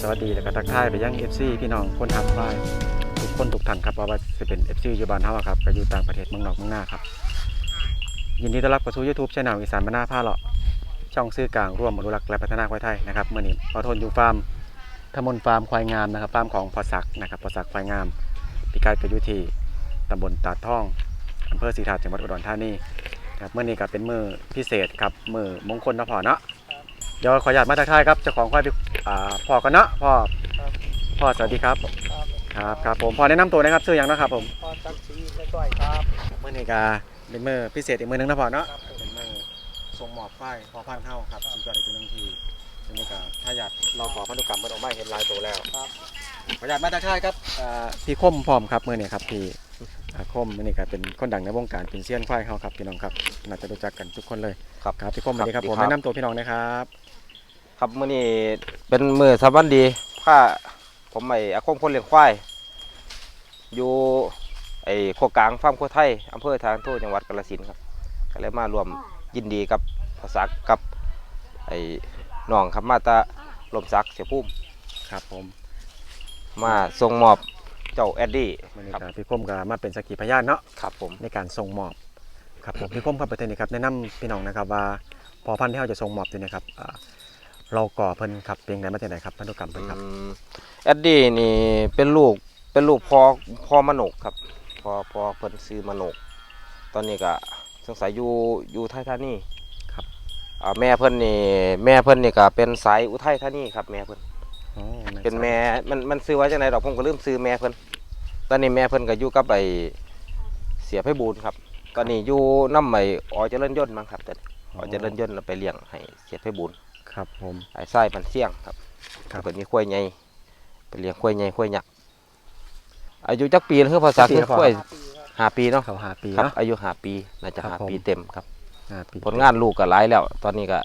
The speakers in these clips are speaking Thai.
สวัสดีแล้วก็ทักทายไปยัง FC พี่น้องคนทำฝ้ายทุกคนทุกท่านครับเพราะว่าจะเป็น FC อยู่บ้านเฮาอะครับก็อยู่ต่างประเทศเมืองนอกเมืองหน้าครับ ยินดีต้อนรับเข้าสู่ YouTube ช่องอีสานบ้านนาผ้าเลาะช่องซื้อกลางร่วมอนุรักษ์และพัฒนาควายไทยนะครับเมื่อนี้พอทนอยู่ฟาร์มทมนฟาร์มควายงามนะครับฟาร์มของพอศักดิ์นะครับพอศักดิ์ควายงามพิกัดก็อยู่ที่ตำบลตาดท่องอำเภอศรีธาตุจังหวัดอุดรธานีครับเมื่อนี้ก็เป็นมือพิเศษครับมือมงคลนะพอเนาะเดี๋ยวขออนุญาตมาทักทายครับเจ้าของควาย อ่าพ่อกันเนาะพ่อครับ พ่อสวัสดีครับครับครับครับผมพอแนะนำตัวนะครับชื่อหยังนะครับผมพอจักสีไม่ต้อยครับเมื่อนี้ก็เป็นมือพิเศษอีกมือหนึงนะพ่อเนาะ ครับผม เป็นมือส่งหมอบไฟพอพันเท่าครับสุดยอดอีกตัวหนึงทีอันนี้ก็ถ้าอยากเราขอพันธุกรรมมันออกมาเห็นลายตัวแล้วครับ ขออยากมาทักทายครับอ่าพี่คมพร้อมครับมือนี้ครับพี่อ่าคมมือนี้ก็เป็นคนดังในวงการเป็นเซียนควายเขาครับพี่น้องครับน่าจะรู้จักกันทุกคนเลยครับ ครับพี่คมสวัสดีครับครับผมสวัสดีครับ แนะนำตัวพี่น้องนะครับ ครับมื้อนี้เป็นมือสามวันดีผ้าผมไอ้อาคมคนเลี้ยงควายอยู่ไอ้โคกลางฟาร์มโคไทยอำเภอทางโทจังหวัดกาฬสินธุ์ครับก็เลยมารวมยินดีกับภาษากับไอ้น้องครับมาตาลมซักดิ์เสียพุ่มครับผมมาส่งมอบเจ้าแอดดี้มือนี้ครับก็พี่คมก็มาเป็นสักขีพยานเนาะครับผมในการส่งมอบครับผมพี่คมครับประเทศนี้ครับแนะนำพี่น้องนะครับว่าพอพันธุ์ที่เราจะส่งมอบอยู่เนะครับอ่า เราก่อเพิ่นครับเป็นไงมาจากไหนครับพันธุกรรมเพิ่นครับอืมแอดดี้นี่เป็นลูกเป็นลูกพ่อพ่อมโนกครับพ่อพ่อเพิ่นซื้อมโนก ตอนนี้ก็สงสัยอยู่อยู่ไทยธานีครับอ่าแม่เพิ่นนี่แม่เพิ่นนี่ก็เป็นสายอุทัยธานีครับแม่เพิ่นอ๋อไเป็นแม่มันมันซื้อไว้จังไดดอกผมก็ลืมซื้อแม่เพิ่นตอนนี้แม่เพิ่นก็อยู่กับไอ้เสียไพบูลย์ครับ ตอนนี้อยู่น้ำใหม่อ๋อเจริญยนต์มั้งครับตอนนี้อ๋อเจริญยนต์เราไปเลี้ยงให้เสียไพบูลย์ ครับผมไอ้ไส้มันเสี่ยงครับครับเพิ่นมีควายใหญ่ไปเลี้ยงควายใหญ่ควายยักษ์อายุจักปีแล้วคือภาษาคือควายห้าปีครับห้าปีเนาะเขาหาปีครับ เนาะ อายุห้าปีน่าจะครับห้าผม ปีเต็มครับห้าปีผลงานลูกก็หลายแล้ว ตอนนี้ก็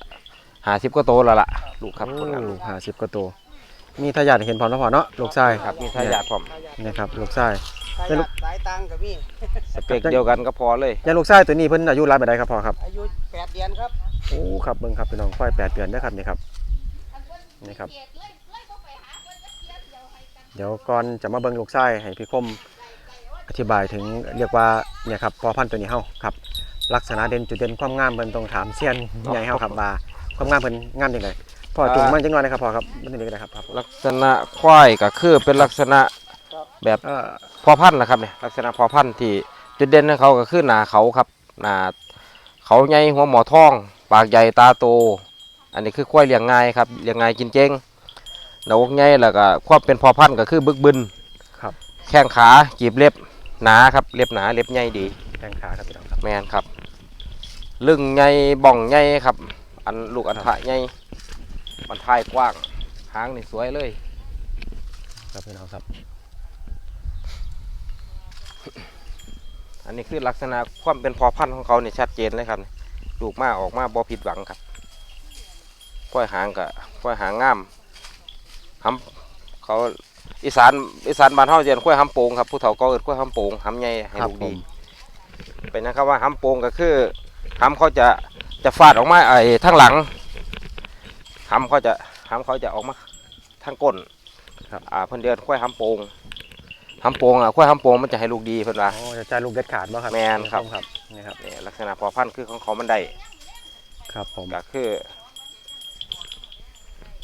หาสิบก็โตแล้วล่ะ ลูกครับผลงานลูกห้าสิบกว่าตัวมีทายาทเห็นพร้อมแล้วพอเนาะลูกชายครับมีทายาทพร้อมถ้าอยากนี่ครับลูกชายถ้าเป็นอลูยากกสายตังค์กับพี่ สเปคเดียวกันก็พอเลยยาลูกชายตัวนี้เพิ่นอายุรายปานใดครับพ่อครับอายุแปดเดือนครับ โอ้ครับเบิ่งครับพี่น้องควายแปดเดือนนะครับนี่ครับนี่ครับ เดี๋ยวก่อนจะมาเบิ่งลูกชายให้พี่คมอธิบายถึงเรียกว่าเนี่ยครับพอพันธุ์ตัวนี้เฮาครับ ลักษณะเด่นจุดเด่นความงามเพิ่นต้องถามเซียนใหญ่เฮาครับว่าความงามเพิ่นงามจังไดพ่อจุงมันจังหน่อยนะครับพ่อครับมันนี่ก็ได้ครับครับ ลักษณะควายก็คือเป็นลักษณะแบบเออพอพันธุ์นะครับเนี่ยลักษณะพอพันธุ์ที่จุดเด่นของเขาก็คือหนาเขาครับหนาเขาใหญ่หัวหมอทอง ปากใหญ่ตาโต อันนี้คือควายเลี้ยงง่ายครับเลี้ยงง่ายกินเจงหน้าอกใหญ่แล้วก็ความเป็นพอพันธุ์ก็คือบึกบึนครับ แข้งขากีบเล็บหนาครับเล็บหนาเล็บใหญ่ดี แข้งขาครับพี่น้องครับ แมนครับ ลึงใหญ่บ่องใหญ่ครับ อันลูกอันทะใหญ่มันทายกว้างหางนี่สวยเลย ครับพี่น้องครับ อันนี้คือลักษณะความเป็นพอพันธุ์ของเขาเนี่ยชัดเจนเลยครับ ลูกมาออกมาบ่ผิดหวังครับกล้วยหางกับกล้วยหางงามหำเขาอีสานอีสานบ้านเฮาเรียนกล้วยหำโปงครับผู้เฒ่าก็เอิ้นกล้วยหำโปงหำใหญ่ให้ครับลูกผดีมเป็นนะครับว่าหำโปงก็คือหำเขาจะจะฟาดออกมาไอ้ทั้งหลังหำเขาจะหำเขาจะออกมาทางก้นครับอ่าเพิ่นเดินกล้วยหำโปง หำโปงอะกล้วยหำโปงมันจะให้ลูกดีเพิ่นว่า โอ้จะจ่ายลูกเด็ดขาดบ่ครับแม่นครับ ครับนี่ครับเนี่ยลักษณะพอพันธุ์คือของเขามันได้ครับผม ก็คือ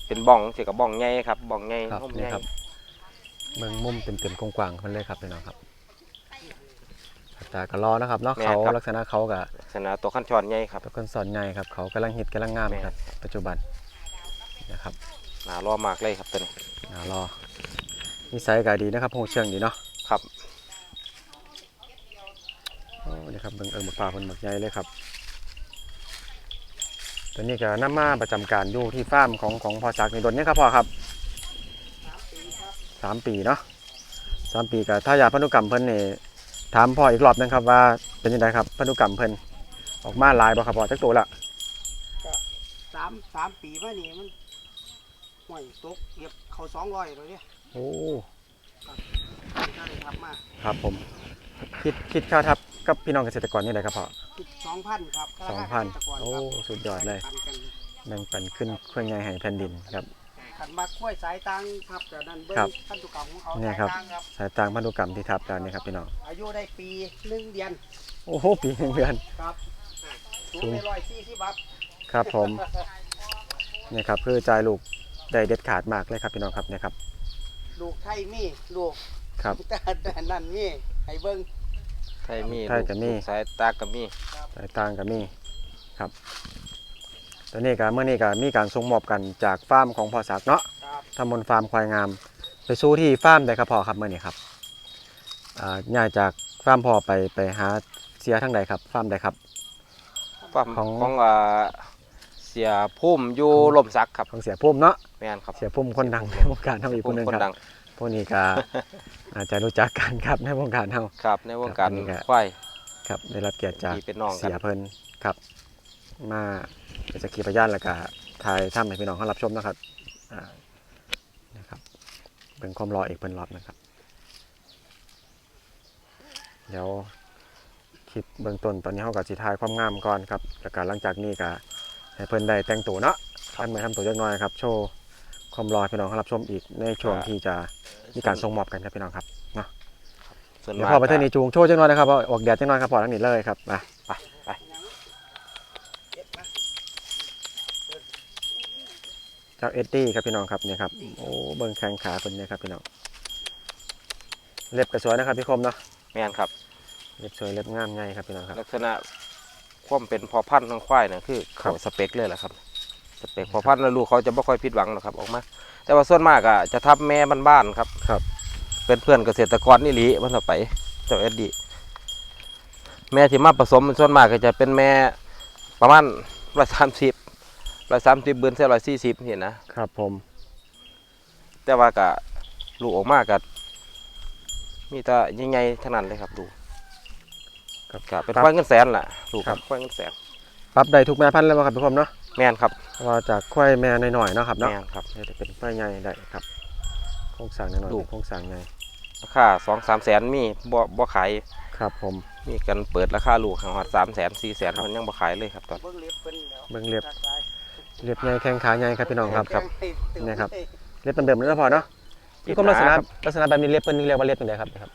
เป็นบ้องเสียกับบ้องใหญ่ครับบ้องใหญ่ครับนุ่มนี่ใหญ่ครับเมืองมุมเต็มๆกว้างๆมันเลยครับพี่น้องครับแต่ก็รอนะครับเนาะเขาลักษณะเขากับลักษณะตัวขั้นชอนใหญ่ครับ ตะคนสอนใหญ่ครับ เขากำลังฮิตกำลังงามแม่นครับ ปัจจุบันนะครับหนารอมากเลยครับตัวนี้ อ่ารอ นิสัยก็ดีนะครับโหเชิงดีเนาะครับโอ้นี่ครับเบิ่งเอิงบักป่าคนบักใหญ่เลยครับตัวนี้ก็น้ำมาประจำการอยู่ที่ฟาร์มของของพ่อจักรในดนเนี่ยครับพ่อครับสามปีเนาะสามปีกับถ้าอยากพันธุกรรมเพิ่นนี่ถามพ่ออีกรอบหนึงครับว่าเป็นยังไงครับพันธุกรรมเพิ่นออกมาหลายบ่ครับพ่อจักตัวละสามสามปีมานี่มันห่วยตกเก็บเขาสองร้อยเลยเนี่ย โอ้ได้ครับมาครับผม คิดคิดค่าทับกับพี่น้องเกษตรกรนี่ไงครับพ่อสองพันครับสองพันเกษตรกรโอ้ครับสุดยอดเลยแบ่งปันกันแบ่งปันขึ้นเครื่องใหญ่ให้แผ่นดินครับคันขันมาคุ้ยสายตังครับแต่นั้นเบิ้งครับพันธุกรรมของเขาเนี่ยสายครับตังครับ สายตางพันธุกรรมที่ทับกันนี่ครับพี่น้อง อายุได้ปีหนึ่งเดือน โอ้โหปีหนึ่งเดือน ครับสูงสูงไปร้อยสี่สิบวัตครับผมนี่ครับคือจ่ายลูกได้เด็ดขาดมากเลยครับพี่น้องครับเนี่ยครับ ลูกไทยมีลูกครับแต่นั่นมีให้เบิ้งไทยมีไทยก็มี ลูสายตาก็มีสายตางกับมีครับตอนนี้ก็เมื่อนี้ก็มีการส่งมอบกันจากฟาร์มของพ่อศักดิ์เนาะครับทำบนฟาร์มควายงาม ไปสู้ที่ฟาร์มใดครับพ่อครับเมื่อนี้ครับอ่าย้ายจากฟาร์มพ่อไปไปหาเสียทั้งใดครับฟาร์มใดครับความของ ของอ่าเสียพุ่มอยู่ลมสักครับของเสียพุ่มเนาะแม่นครับเสียพุ่มคนดังในวงการเท่าอีกคพุ่นมหนึงคนครับดังพวกนี้ก็อาจจะรู้จักกันครับในวงการเท่าครับ ในวงการครับอันนี้ก็ควายครับได้รับเกียรติจากพี่เป็นน้องกันเสียเพิ่นครับมาเป็นสักขีพยานแล้วก็ถ่ายทำให้พี่น้องเขารับชมนะครับอ่านะครับเป็นความรอเอกเป็นรอบนะครับเดี๋ยวคลิปเบื้องต้นตอนนี้เขาก็สิถ่ายความงามก่อนครับแล้วก็หลังจากนี้ก็ ให้เพิ่นได้แต่งตัวเนาะทำมาทำตัวเล็กน้อยครับ โชว์ความรอให้พี่น้องเขารับชมอีกในช่วงที่จะมีการส่งมอบกันครับพี่น้องครับส่วนเดี๋ยวมากพอไปเท่านี้จูงโชว์จังหน่อยนะครับเอาออกแดดจังหน่อยครับพอทั้งนี้เลยครับมาไปไปเจ้าเอ็ดดี้ครับพี่น้องครับเนี่ยครับโอ้เบิ้งแข้งขาคนนี้ครับพี่น้องเล็บกระสวยนะครับพี่คมเนาะแม่นครับเล็บสวยเล็บงามไงครับพี่น้องครับลักษณะ ความเป็นพอพันธุ์ของควายน่ะคือครัเขาบสเปคเลยแหละครับ สเปคพอพันธุ์แล้วลูกเขาจะไม่ค่อยผิดหวังหรอกครับออกมา แต่ว่าส่วนมากอะจะทับแม่บ้านๆครับครับ เป็นเพื่อนเกษตรกรนี่หลีมันต่อไปเจ้าเอ็ดดี้แม่ที่มาผสมส่วนมากก็จะเป็นแม่ประมาณร้อยสามสิบร้อยสามสิบเบือนเส้ร้อยสี่สิบเห็นนะครับผม แต่ว่าก็ลูกออกมาก็มีแต่ยังไงทั้งนั้นเลยครับ ลูกครับก็เป็นควายเงินแสนล่ะลูกครับควายเงินแสนปรับได้ทุกแม่พันธุ์แล้วบ่ครับพี่คมเนาะแม่นครับเพราะว่าจากควายแม่น้อยๆเนาะครับเนาะแม่นครับเนี่ยจะเป็นควายใหญ่ได้ครับโครงสร้างน้อยๆลูกเป็นโครงสร้างใหญ่ราคาสองสามแสนมีบ่บ่ขายครับผมมีกันเปิดราคาลูกหอดสามแสนสี่แสนมันยังบ่ขายเลยครับตอนเบิ้งเล็บเพิ่นแล้วเบิ้งเล็บเล็บใหญ่แข้งขาใหญ่ครับพี่น้องครับครับเนี่ยครับเล็บเป็นแบบนี้ก็พอเนาะพี่คมลักษณะลักษณะแบบนี้เล็บเป็นเรียกว่าเล็บเป็นไงครับครับ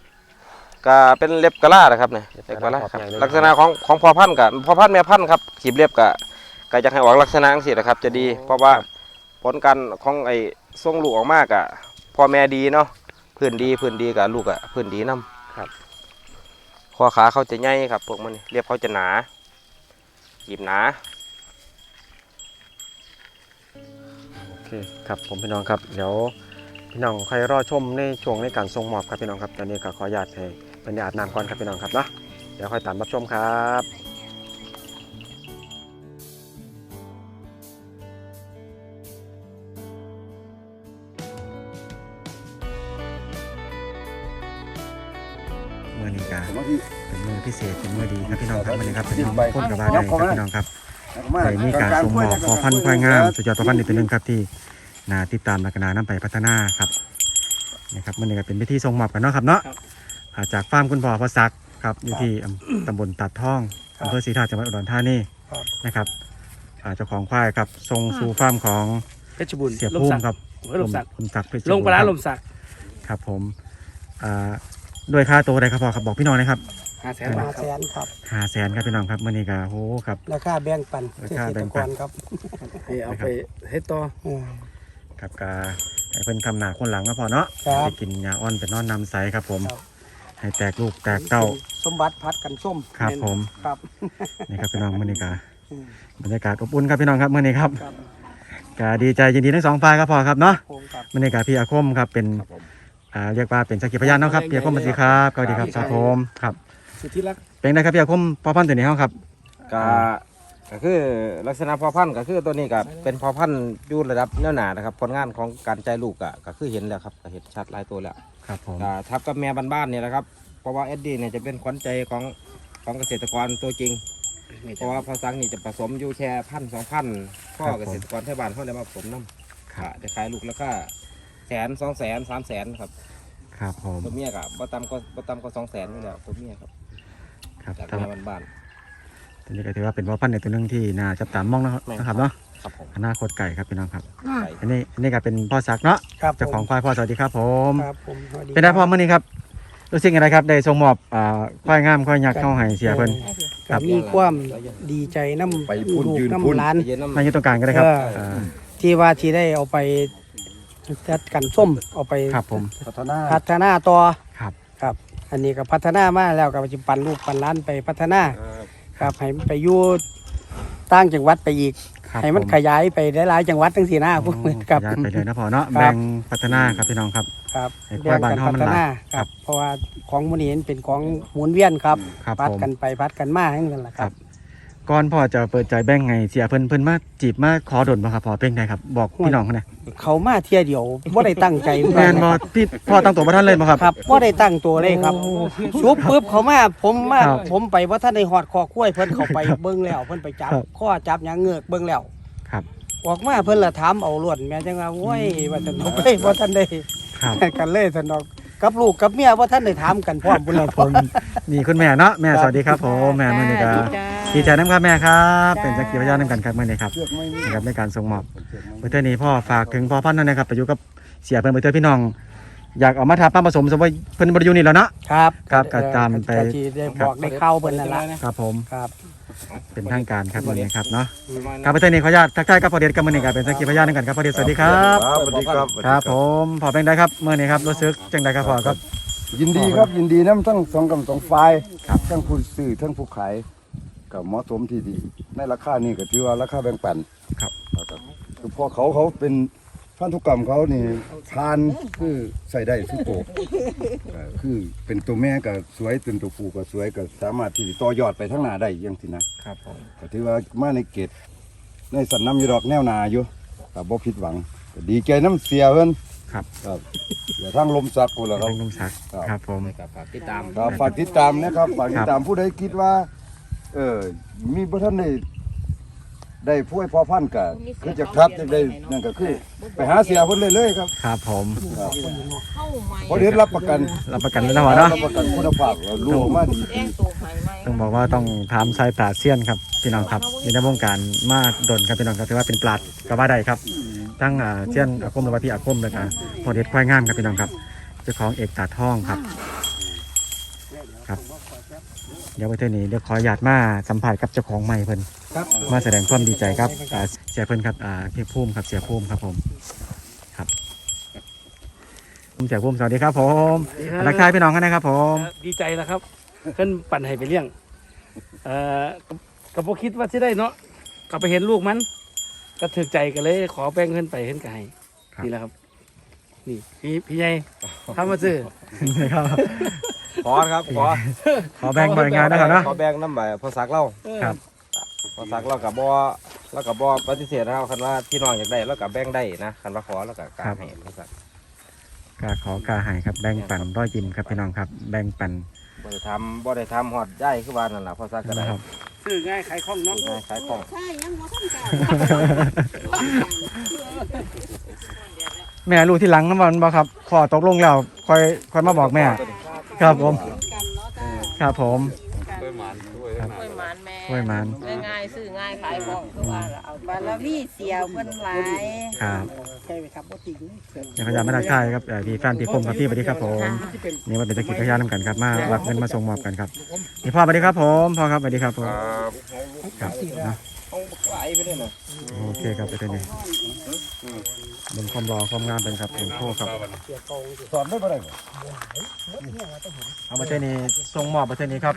ก็เป็นเล็บกะลานะครับเนี่ยเล็เล็บบกะกะลาลาขอบครับใหญ่เลยลักษณะของของพอพันธุ์กับพอพันธุ์แม่พันธุ์ครับขีบเล็บกะก็จะให้ออกลักษณะจังซี่นะครับ จะดี เพราะว่าผลการของไอ้ทรงลูกออกมากอะพ่อแม่ดีเนาะพื้นดีพื้นดีกับลูกอะพื้นดีนํครับคอขาเขาจะใหญ่ครับพวกมันนี่เล็บเขาจะหนาหยิบหนาโอเคครับผมพี่น้องครับเดี๋ยวพี่น้องใครรอชมในช่วงในการส่งมอบครับพี่น้องครับตอนนี้ก็ขออนุญาตให้ เป็นอาบน้ำก่อนครับพี่น้องครับเนาะเดี๋ยวค่อยตามรับชมครับเมื่อนี้ก็เป็นมือพิเศษเป็นมือดีครับพี่น้องครับวันนี้ครับเป็นน้องพ้นกับบ้านได้ครับพี่น้องครับในมีการส่งมอบพอพันธุ์ควายงามสุดยอดพอพันธุ์อีกตัวหนึงครับที่นาติดตามและก็นานำไปพัฒนาครับนี่ครับมันนี่ก็เป็นพิธีส่งมอบกันเนาะครับเนาะอ่า จากฟาร์มคุณพ่อพอศักดิ์ครับอยู่ที่อำตำบลตัดท่องอำเภอศรีธาตุจังหวัดอุดรธานีครับนะครับอ่าเจ้าของควายครับส่งสู่ฟาร์มของเพชรบุญเสียลมภูสัมิกครับลมสักลมศักดิ์เพชรลงปลาร้าครับลมสักครับผมอ่าด้วยค่าตัวใดครับพ่อครับบอกพี่น้องนะครับห้าแสนห้าบาทคแสรับนครับห้าแสนครับพี่น้องครับมื่อนี้ก็โอ้โหครับราคาแบ่งปันราเกคาษแบ่ตรงกปันรครับให้เอาไปเฮ็ดต่ออืมครับกาให้เพิ่นคำหนาคนหลังก็พอเนาะครับไปกินยาอ่อนเป็นนอนนำใสครับผมครับ ให้แตกลูกแตกเต้า สมบัติพัดกันส้มครับผม ครับนี่ครับพี่น้องมื่อนี้กาอืมบรรยากาศอบอุ่นครับพี่น้องครับมื่อนี้ครับครับกาดีใจยินดีทั้งสองฝ่ายครับพอครับเนาะผมครับมื่อนี้กาพี่อาคมครับเป็นอ่าเรียกว่าเป็นสักขีพยานเนาะครับพี่อาคมมาสิครับสวัสดีครับครับผมครับสุดที่รักเป็นไงครับพี่อาคมพอพันธุ์ตัวนี้เฮาครับก็ ก็คือลักษณะพอพันธุ์ก็คือตัวนี้ก็เป็นพอพันธุ์อยู่ระดับเนื้อหนานะครับผลงานของการใจลูกอะก็คือเห็นแล้วครับก็เห็นชัดหลายตัวแล้วครับผมก็ทับกับแม่บ้านๆเนี่ยนะครับเพราะว่าเอ็ดดี้เนี่ยจะเป็นขวัญใจของของเกษตรกรตัวจริง เพราะว่าพอสังนี่จะผสมอยู่แค่พันสองพันพ่อเกษตรกรไทยบ้านเขาได้มาผสมน้ำครับก็จะขายลูกแล้วก็แสนสองแสนสามแสนครับครับผมตัวเมียกับบ่ต่ำก็บ่ต่ำก็สองแสนนี่แหละตัวเมียครับครับจากครับแม่บ้าน ตัวนี้ก็ถือว่าเป็นพอพันธุ์ในตัวหนึงที่น่าจับตามองนะครับแม่นนะครับเนาะคครับผมอนาคตไก่ครับพี่น้องครับอ่าไก่อันนี้อันนี้ก็เป็นพ่อซักเนาะครับเจ้าของควายพ่อสวัสดีครับผม ครับผมสวัสดีเป็นได้พ่อเมื่อนี้ครับรู้สึกยังไงครับได้ส่งมอบอ่าควายงามควายยักษ์เข้าให้เสียเพิ่นครักับ บมีความดีใจน้ำไปพุ่นลูกยืนพุ่น น้ำร้าน เย็นน้ำ มาอยู่ตรงกลางก็ได้ครับเออาที่ว่าที่ได้เอาไปจัดกันส้มเอาไปครับผม พัฒนาพัฒนาต่อครับ ครับ อันนี้ก็พัฒนามาแล้วก็จะปันลูกปันร้านไปพัฒนา ครับให้มันไปอยู่ตั้งจังหวัดไปอีก ครับให้มันผขยายไปได้หลายจังหวัดทั้งสี่หน้าโอ้พวกนี้ครับขยายไปเลยนะพ่อเนาะครับ แบ่งพัฒนาครับพี่น้องครับ ครับให้ควายบ้านเฮามันหลายครัครับ บ เพราะว่าของมูลนี้เป็นของหมุนเวียนครับครับพัดผม กันไปพัดกันมาให้กันแหละครับ ก่อนพ่อจะเปิดใจแบ่งไงเสียเพิ่นเพิ่นมาจีบมาขอดนบ่ครับพ่อเป็นไงครับบอกพี่น้องเขาหน่อยเขามาเที่ยเดียวว่าได้ตั้งใจแม่นบ่พี่พ่อตั้งตัวบ่ทันเลยบ่ครับครับว่าได้ตั้งตัวเลยครับชุบปุ๊บเขามาผมมาครับผมไปว่าท่านในหอดคอกล้วยเพิ่นเขาไปเบิ้งแล้วเพิ่นไปจับครับข้อจับหยังเงือกเบิ้งแล้วครับออกมาเพิ่นละถามเอาล้วนแม่จังว่าโอ้ยว่าท่านเอาไปว่าท่านได้ครับกันเลยท่านดอก กับลูกกับเมียว่าท่านได้ถามกันพร้อมบุญคแล้รัวบผมนี่คุณแม่เนาะแม่สวัสดีครับผมแม่มื้อนี้ก็ดีใจนํครับแม่ครับเป็นสักขีพยานนํกันครับมื้อนี้ครับเชือกไม่มีนะครับในการส่งมอบเชือกไม่มีเมื่อเทื่อนี้พ่อฝากถึงพ่อพันธุ์นั่นนะครับไปอยู่กับเสียเพิ่นเมื่อเทื่อพี่น้องอยากเอามาทาป้าผสมสมว่าเพิ่นบ่ได้อยู่นี่แล้วเนาะครับ ครับก็ตามไปก็ที่ได้บอกได้เข้าเพิ่นนั่นละครับผมครับ เป็นทางการครับมื้อนี้ครับเนาะครับประเทศนี้ขออนุญาตทักทายกับพ่อเดชกับมื้อนี้ก็เป็นสักขีพยานนํกันครับพ่อเดชสวัสดีครับครับสวัสดีครับครับผมพอเป็นได้ครับมื้อนี้ครับรู้สึกจังไดครับพ่อครับ ยินดีครับยินดีน้ำทั้งสองกำสองฝ่ายครับทั้งผู้ซื้อทั้งผู้ขายก็เหมาะสมที่ดี ในราคานี้ก็ถือว่าราคาแบ่งปันครับคือพอเขาเขาเป็น พันธุกรรมเขานี่ทานคือใส่ได้ทุกตัวก็คือเป็นตัวแม่ก็สวยเป็นตัวผู้ก็สวยก็สามารถที่จะต่อยอดไปทั้งหน้าได้อยังสินะครับผมก็ถือว่ามาในเกตในสันน้ำอยูดอกแนวนาอยู่ก็บ่ผิดหวังก็ดีใจน้ำเสียเพิ่นครับครับเดี๋ยวทางลมสักคนละครับเป็นลุงศักดิ์ครับผมฝากติดตาม ครับฝากติดตามนะครับฝากติดตามผู้ใดคิดว่า เออมีบ่ท่านได้ ได้ผู้ให้พอพันธุ์ก็คือจะทับจะได้นั่นก็คือ ไปหาเสียเพิ่นเลยเลยครับครับผมครับเพราะเด็ดรับประกันรับประกันแล้วนะพ่อเนาะรับประกันคุณภาพแล้วรู้มาดีแจ้งตัวไฟไหมต้องบอกว่าต้องถามสายปราดเซียนครับพี่น้องครับอยู่ในวงการมาดนครับพี่น้องครับถือว่าเป็นปราดก็ว่าได้ครับทั้งอ่าเซียนอาคมหรือว่าพี่อาคมเลยครับพอเด็ดควายงามครับพี่น้องครับเจ้าของเอกตาทองครับ ครับ เดี๋ยวไปเท่านี้เดี๋ยวขออนุญาตมาสัมผัสกับเจ้าของใหม่เพิ่น ครับมาแสดงความดีใจครับอ่าเสียเพิ่นครับอ่าพี่ภูมิครับเสียภูมิครับผมครับผมเสียภูมิสวัสดีครับ ผมทักทายพี่น้องกันนะครับ ผมดีใจแล้วครับเพิ่นปั่นให้ไปเลี้ยงเอ่อก็ก็บ่คิดว่าสิได้เนาะก็ไปเห็นลูกมัน ก็ถึกใจก็เลย ขอแบ่งเพิ่นไปเพิ่นก็ให้นี่แหละครับ นี่พี่พี่ใหญ่ทำมาซื้อครับ ขอครับขอขอแบ่งบริงานนะครับเนาะขอแบ่งน้ำใบพอสักเล่าครับพ อสักเรากับบอเรากับบอปฏิเสธนะครับคันว่าพี่น้องอยากได้เรากับแบ่งได้นะคันว่าขอเรากับการให้พอสักกาขอกาหายครับแบ่งปันร้อยยิ้มครับพี่น้องครับ แบ่งปันบ่ได้ทำบ่ได้ทำหอดได้คือว่านั่นแหละพอสักก็ได้นะครับซื้อง่ายขายคล่องเนาะง่ายขายของใช่ยังบ่ทันเก่าแม่รู้ที่หลังน้ำมันบ่ครับขอตกลงแล้วค่อยค่อยมาบอกแม่ ครับผมกันเนาะจ้าครับผมกล้วยหมาน แม่กล้วยหมานง่ายๆซื้อง่ายขายคล่องคือว่าเอาบารมีเสียวเพิ่นหลายครับใช่ไหมครับบ่ติงเดี๋ยวขออนุญาตมาทักทายครับเอ่อพี่แฟนพี่คมครับพี่สวัสดีครับผมนี่มาเป็นตะกี้พยานนำกันครับมารับเงินมาส่งมอบกันครับนี่พ่อสวัสดีครับผมพ่อครับสวัสดีครับผมครับเนาะเอาไหวไปเลยนะโอเคครับไปเท่านี้บนความรอความงามเป็นครับเป็นโค้ครับสอนได้บ่ได้บ่เอาประเทศนี้ส่งมอบประเทศนี้ครับ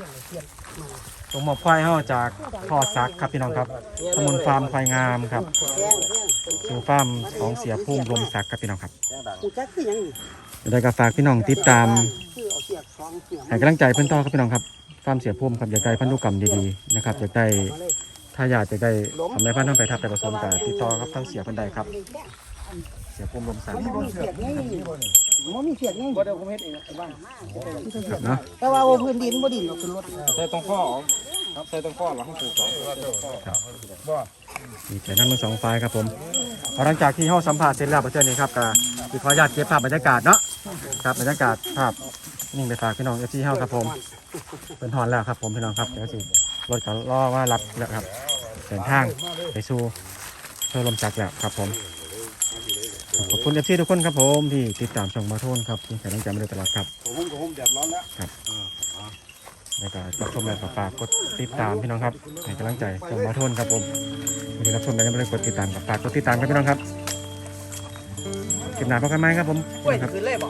ส่งมอบควายเฮาจากพ่อซักครับพี่น้องครับขมูลฟาร์มควายงามครับสู่ฟาร์มของเสียพุ่มลมศักดิ์ครับพี่น้องครับเดี๋ยวได้ก็ฝากพี่น้องติดตามคือเอายบสองเสียบให้กำลังใจเพื่อนต่อครับพี่น้องครับฟาร์มเสียพุ่มครับอยากได้พันธุกรรมดีๆนะครับอยากได้ถ้าอยากจะได้ทำให้พันธุ์ต้องไปทับแต่ผสมกับติดต่อครับทั้งเสียพิ่นใดครับ เสียพุ่มลมศักดิ์บ่ มีเสียบไงบ่มีเสียบไงบ่ได้ผมเฮ็ดเองไอ้บ้านครับเนาะแต่ว่าว่าพื้นดินบ่ดินเอาขึ้นรถใส่ตรงข้อครับใส่ตรงข้อหลังผูกสองมีแค่นั้นทั้งสองฝ่ายครับผมเอาหลังจากที่ห้องสัมภาษณ์เสร็จแล้วประเทศนี้ครับก็ที่ขออนุญาตเก็บภาพบรรยากาศเนาะครับบรรยากาศภาพนิ่งไปฝากพี่น้องเอฟซีเฮาครับผมเป็นทอนแล้วครับผมพี่น้องครับเดี๋ยวสิรถก็รอว่ารับแล้วครับเดินทางไปสู่เธอลมจักแล้วครับผม ขอบคุณเอฟซีทุกคนครับผมที่ติดตามช่องมาโทนครับที่ให้กำลังใจมาโดยตลอดครับ ผมก็ผมแดดร้อนแล้วแล้วก็รับชมแล้วก็ฝากกดติดตามพี่น้องครับให้กำลังใจช่องมาโทนครับผมวันนี้รับชมแล้วไม่ได้กดติดตามก็ฝากกดติดตามครับพี่น้องครับคลิปหน้าพบกันไหมครับผมกล้วยครับ คืนเลยบ่